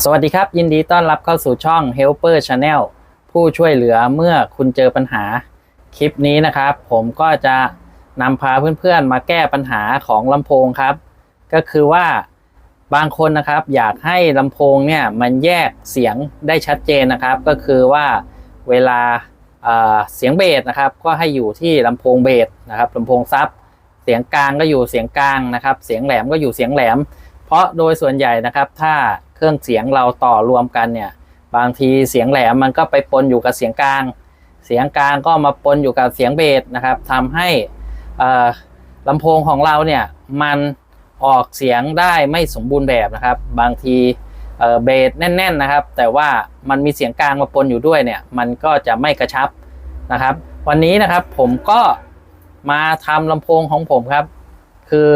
สวัสดีครับ ยินดีต้อนรับเข้าสู่ช่อง Helper Channel ผู้ช่วยเหลือเมื่อคุณเจอปัญหา คลิปนี้นะครับ ผมก็จะนำพาเพื่อนๆ มาแก้ปัญหาของลำโพงครับ ก็คือว่าบางคนนะครับอยากให้ลำโพงเนี่ยมันแยกเสียงได้ชัดเจนนะครับ ก็คือว่าเวลาเอ่อเสียงเบสนะครับ ก็ให้อยู่ที่ลำโพงเบสนะครับลำโพงซับเสียงกลางก็อยู่เสียงกลางนะครับ เสียงแหลมก็อยู่เสียงแหลม ราะโดยส่วนใหญ่นะครับ ถ้าเครื่องเสียงเราต่อรวมกันเนี่ย บางทีเสียงแหลมมันก็ไปปนอยู่กับเสียงกลาง เสียงกลางก็มาปนอยู่กับเสียงเบสนะครับทำให้ลำโพงของเราเนี่ยมันออกเสียงได้ไม่สมบูรณ์แบบนะครับ บางทีเอ่อเบสแน่น ๆนะครับ แต่ว่ามันมีเสียงกลางมาปนอยู่ด้วยเนี่ย มันก็จะไม่กระชับนะครับ วันนี้นะครับผมก็มาทำลำโพงของผมครับ คือ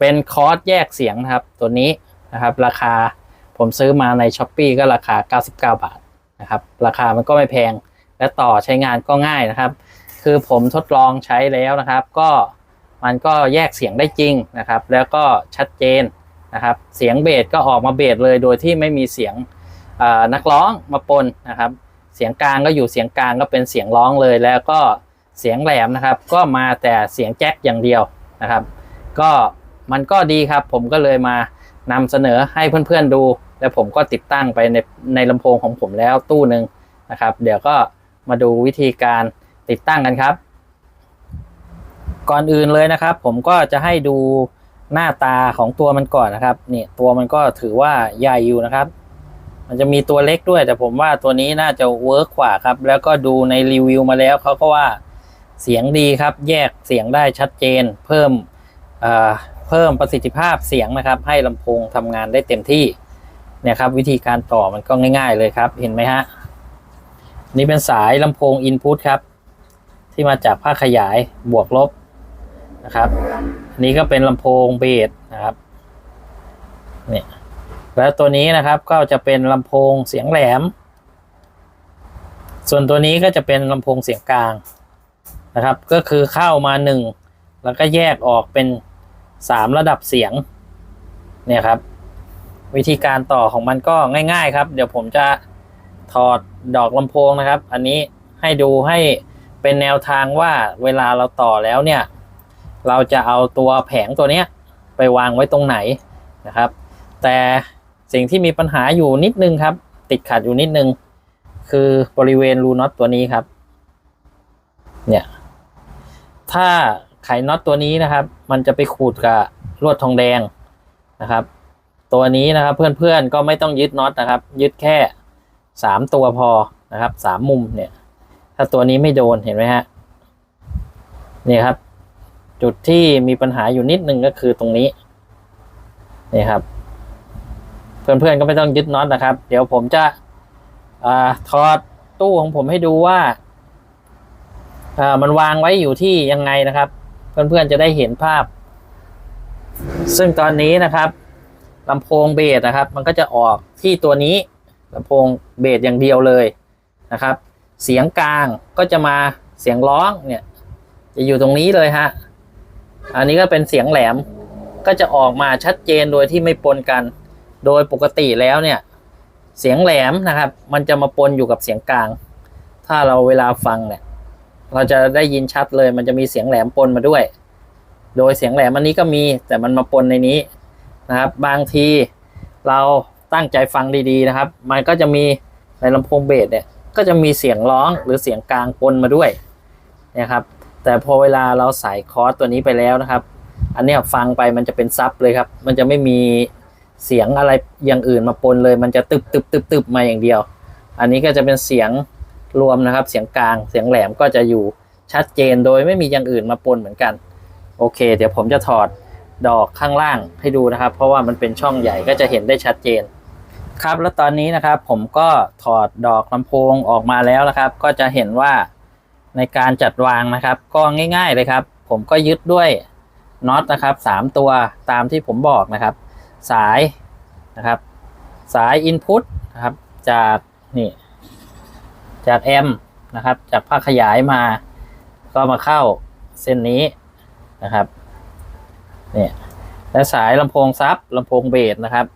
เป็นคอร์สแยกเสียงนะครับ ตัวนี้นะครับ ราคาผมซื้อมาใน s h อ p e e ก็ราคา 99 บาทนะครับ ราคามันก็ไม่แพงและต่อใช้งานก็ง่ายนะครับ คือผมทดลองใช้แล้วนะครับ ก็มันก็แยกเสียงได้จริงนะครับ แล้วก็ชัดเจนนะครับ เสียงเบสก็ออกมาเบสเลยโดยที่ไม่มีเสียงนักร้องมาปนนะครับ เสียงกลางก็อยู่เสียงกลางก็เป็นเสียงร้องเลย แล้วก็เสียงแหลมนะครับ ก็มาแต่เสียงแจ็คอย่างเดียวนะครับ ก็ มันก็ดีครับ ผมก็เลยมานำเสนอให้เพื่อนๆดู แล้วผมก็ติดตั้งไปในในลำโพงของผมแล้วตู้หนึ่งนะครับ เดี๋ยวก็มาดูวิธีการติดตั้งกันครับ ก่อนอื่นเลยนะครับ ผมก็จะให้ดูหน้าตาของตัวมันก่อนนะครับนี่ตัวมันก็ถือว่าใหญ่อยู่นะครับ มันจะมีตัวเล็กด้วย แต่ผมว่าตัวนี้น่าจะเวิร์กกว่าครับ แล้วก็ดูในรีวิวมาแล้วเขาก็ว่าเสียงดีครับ แยกเสียงได้ชัดเจน เพิ่ม เพิ่มประสิทธิภาพเสียงนะครับ ให้ลำโพงทำงานได้เต็มที่เนี่ยครับวิธีการต่อมันก็ง่ายๆเลยครับเห็นไหมฮะนี่เป็นสายลำโพงอินพุตครับ ที่มาจากภาคขยายบวกลบนะครับนี้ก็เป็นลำโพงเบสนะครับเนี่ยแล้วตัวนี้นะครับก็จะเป็นลำโพงเสียงแหลม ส่วนตัวนี้ก็จะเป็นลำโพงเสียงกลางนะครับ ก็คือเข้ามาหนึ่งแล้วก็แยกออกเป็น สามระดับเสียง เนี่ยครับ วิธีการต่อของมันก็ง่าย ๆ ครับ เดี๋ยวผมจะถอดดอกลำโพงนะครับ อันนี้ให้ดูให้เป็นแนวทางว่าเวลาเราต่อแล้วเนี่ย เราจะเอาตัวแผงตัวเนี้ยไปวางไว้ตรงไหนนะครับ แต่สิ่งที่มีปัญหาอยู่นิดนึงครับ ติดขัดอยู่นิดนึง คือบริเวณรูน็อตตัวนี้ครับ เนี่ย ถ้า ไขน็อตตัวนี้นะครับ มันจะไปขูดกับลวดทองแดงนะครับ ตัวนี้นะครับเพื่อนๆก็ไม่ต้องยึดน็อตนะครับ ยึดแค่สามตัวพอนะครับสามมุมเนี่ย ถ้าตัวนี้ไม่โดนเห็นไหมฮะนี่ครับ จุดที่มีปัญหาอยู่นิดนึงก็คือตรงนี้นี่ครับ เพื่อนๆก็ไม่ต้องยึดน็อตนะครับ เดี๋ยวผมจะอถอดตู้ของผมให้ดูว่ามันวางไว้อยู่ที่ยังไงนะครับ เพื่อนๆจะได้เห็นภาพ ซึ่งตอนนี้นะครับลำโพงเบสนะครับ มันก็จะออกที่ตัวนี้ลำโพงเบสอย่างเดียวเลยนะครับ เสียงกลางก็จะมาเสียงร้องเนี่ย จะอยู่ตรงนี้เลยฮะอันนี้ก็เป็นเสียงแหลมก็จะออกมาชัดเจนโดยที่ไม่ปนกัน โดยปกติแล้วเนี่ย เสียงแหลมนะครับ มันจะมาปนอยู่กับเสียงกลาง ถ้าเราเวลาฟังเนี่ย เราจะได้ยินชัดเลย มันจะมีเสียงแหลมปนมาด้วย โดยเสียงแหลมอันนี้ก็มี แต่มันมาปนในนี้นะครับ บางทีเราตั้งใจฟังดีๆนะครับ มันก็จะมีในลำโพงเบสเนี่ย ก็จะมีเสียงร้องหรือเสียงกลางปนมาด้วยนะครับ แต่พอเวลาเราใส่คอร์สตัวนี้ไปแล้วนะครับ อันนี้ฟังไปมันจะเป็นซับเลยครับ มันจะไม่มีเสียงอะไรอย่างอื่นมาปนเลย มันจะตึบตึบตึบตึบมาอย่างเดียว อันนี้ก็จะเป็นเสียง รวมนะครับ เสียงกลางเสียงแหลมก็จะอยู่ชัดเจนโดยไม่มีอย่างอื่นมาปนเหมือนกัน โอเค เดี๋ยวผมจะถอดดอกข้างล่างให้ดูนะครับ เพราะว่ามันเป็นช่องใหญ่ก็จะเห็นได้ชัดเจน ครับแล้วตอนนี้นะครับ ผมก็ถอดดอกลำโพงออกมาแล้วนะครับ ก็จะเห็นว่าในการจัดวางนะครับ ก็ง่ายๆเลยครับ ผมก็ยึดด้วยน็อตนะครับสามตัวตามที่ผมบอกนะครับ สายนะครับ สาย Input นะครับจากนี่ จากแอมนะครับ จากภาคขยายมา ก็มาเข้าเส้นนี้นะครับเนี่ยและสายลำโพงซับลำโพงเบสนะครับ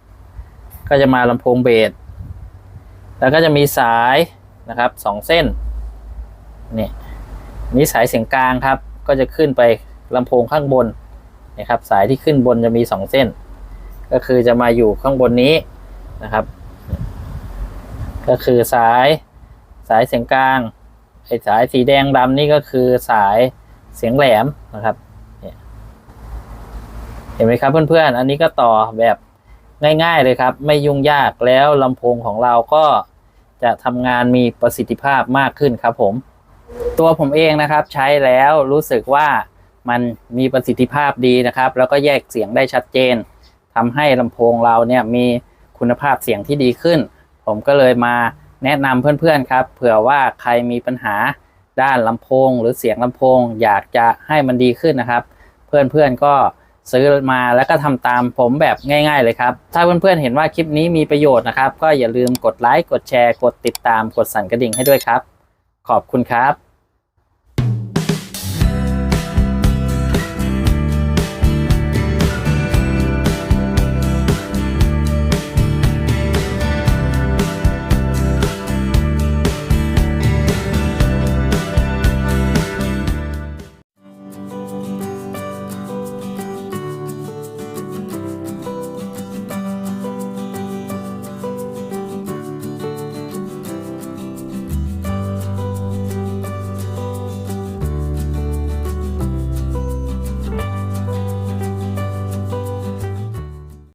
ก็จะมาลำโพงเบสแล้วก็จะมีสายนะครับสองเส้นนี่นี่สายเสียงกลางครับ ก็จะขึ้นไปลำโพงข้างบนนะครับ สายที่ขึ้นบนจะมีสองเส้น ก็คือจะมาอยู่ข้างบนนี้นะครับ ก็คือสาย สายเสียงกลางไอ้สายสีแดงดำนี่ก็คือสายเสียงแหลมนะครับเนี่ยเห็นไหมครับเพื่อนๆ อันนี้ก็ต่อแบบง่ายๆเลยครับ ไม่ยุ่งยากแล้วลำโพงของเราก็จะทำงานมีประสิทธิภาพมากขึ้นครับผม ตัวผมเองนะครับใช้แล้วรู้สึกว่ามันมีประสิทธิภาพดีนะครับ แล้วก็แยกเสียงได้ชัดเจนทำให้ลำโพงเราเนี่ยมีคุณภาพเสียงที่ดีขึ้น ผมก็เลยมา แนะนำเพื่อนๆครับ เผื่อว่าใครมีปัญหาด้านลำโพง หรือเสียงลำโพง อยากจะให้มันดีขึ้นนะครับ เพื่อนๆก็ซื้อมาแล้วก็ทำตามผมแบบง่าย ๆ เลยครับ ถ้าเพื่อนๆเห็นว่าคลิปนี้มีประโยชน์นะครับ ก็อย่าลืมกดไลค์กดแชร์ กดติดตามกดสั่นกระดิ่งให้ด้วยครับ ขอบคุณครับ